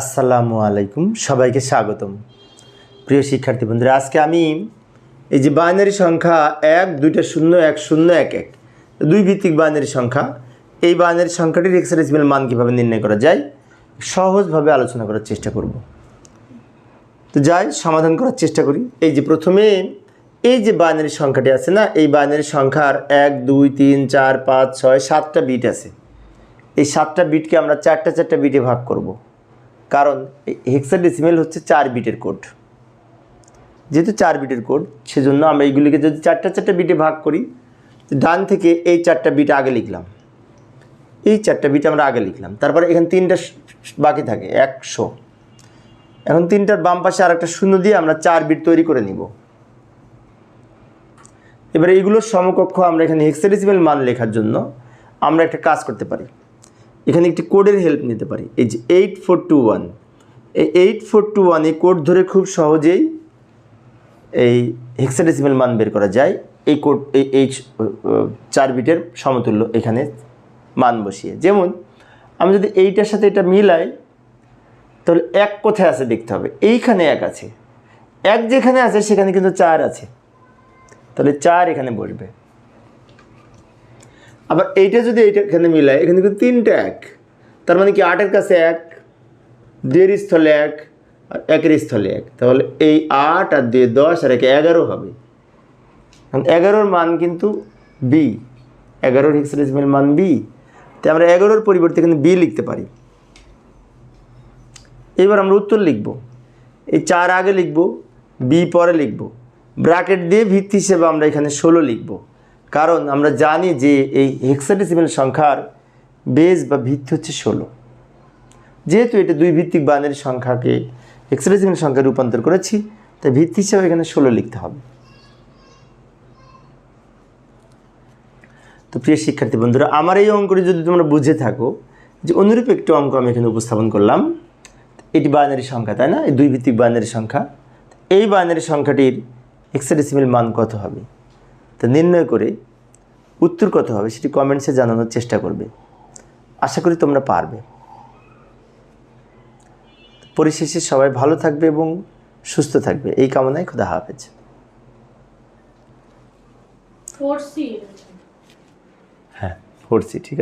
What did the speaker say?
আসসালামু আলাইকুম, সবাইকে স্বাগতম। প্রিয় শিক্ষার্থী বন্ধুরা, আজকে আমি এই যে বাইনারি সংখ্যা এক, দুইটা শূন্য, এক শূন্য, এক এক, দুই ভিত্তিক বাইনারি সংখ্যা, এই বাইনারি সংখ্যাটির এক্সারেসিমেল মান কীভাবে নির্ণয় করা যায়, সহজভাবে আলোচনা করার চেষ্টা করব। তো যাই, সমাধান করার চেষ্টা করি। এই যে প্রথমে, এই যে বাইনারি সংখ্যাটি আছে না, এই বাইনারি সংখ্যার এক, দুই, তিন, চার, পাঁচ, ছয়, সাতটা বিট আছে। এই সাতটা বিটকে আমরা চারটা চারটা বিটে ভাগ করব। কারণ হেক্সাডেসিমেল হচ্ছে চার বিটের কোড যেহেতু চার বিটের কোড সেজন্য আমরা এইগুলিকে যদি চারটা চারটা বিটে ভাগ করি ডান থেকে এই চারটা বিট আগে লিখলাম। এই চারটা বিট আমরা আগে লিখলাম। তারপরে এখানে তিনটা বাকি থাকে, একশো। এখন তিনটার বাম পাশে আর একটা শূন্য দিয়ে আমরা চার বিট তৈরি করে নিব। এবারে এইগুলোর সমকক্ষ আমরা এখানে হেক্সাডেসিমেল মান লেখার জন্য আমরা একটা কাজ করতে পারি। এখানে একটি কোডের হেল্প নিতে পারি। এই যে এইট ফোর টু ওয়ান এই এইট ফোর টু ওয়ান এই কোড ধরে খুব সহজেই এই হেক্সাডেসিমেল মান বের করা যায়। এই কোড এই এই চার বিটের সমতুল্য এখানে মান বসিয়ে। যেমন, আমি যদি এইটার সাথে এটা মিলাই, তাহলে এক কোথায় আছে দেখতে হবে? এইখানে এক আছে। এক যেখানে আছে, সেখানে কিন্তু চার আছে। তাহলে চার এখানে বসবে। আবার এইটা যদি এইটা এখানে মিলায়, এখানে কিন্তু তিনটা এক। তার মানে কি আটের কাছে এক, দুইয়ের স্থলে এক, আর একের স্থলে এক। তাহলে এই আট আর দুই দশ আর একে এগারো হবে। এগারোর মান কিন্তু বি। এগারোর হেক্সাডেসিমেল মান বি। তাই আমরা এগারোর পরিবর্তে এখানে বি লিখতে পারি। এবার আমরা উত্তর লিখব। এই চার আগে লিখব, বি পরে লিখব। ব্র্যাকেট দিয়ে ভিত্তি হিসেবে আমরা এখানে ষোলো লিখব। কারণ আমরা জানি যে এই হেক্সাডেসিমেল সংখ্যার বেস বা ভিত্তি হচ্ছে ষোলো। যেহেতু এটা দুই ভিত্তিক বানের সংখ্যাকে হেক্সাডেসিমেল সংখ্যায় রূপান্তর করেছি, তাই ভিত্তি হিসাবে এখানে ষোলো লিখতে হবে। তো প্রিয় শিক্ষার্থী বন্ধুরা, আমার এই অঙ্কটি যদি তোমরা বুঝে থাকো যে অনুরূপ একটি অঙ্ক আমি এখানে উপস্থাপন করলাম, এটি বাইনারি সংখ্যা, তাই না? এই দুই ভিত্তিক বাইনারি সংখ্যা, এই বাইনারি সংখ্যাটির হেক্সাডেসিমেল মান কত হবে? তো নির্ণয় করে উত্তর কত হবে সেটি কমেন্টসে জানানোর চেষ্টা করবে। আশা করি তোমরা পারবে। পরিশেষে সবাই ভালো থাকবে এবং সুস্থ থাকবে। এই কামনায় খোদা হাফেজ। ফোর সি হ্যাঁ পড়ছি ঠিক আছে।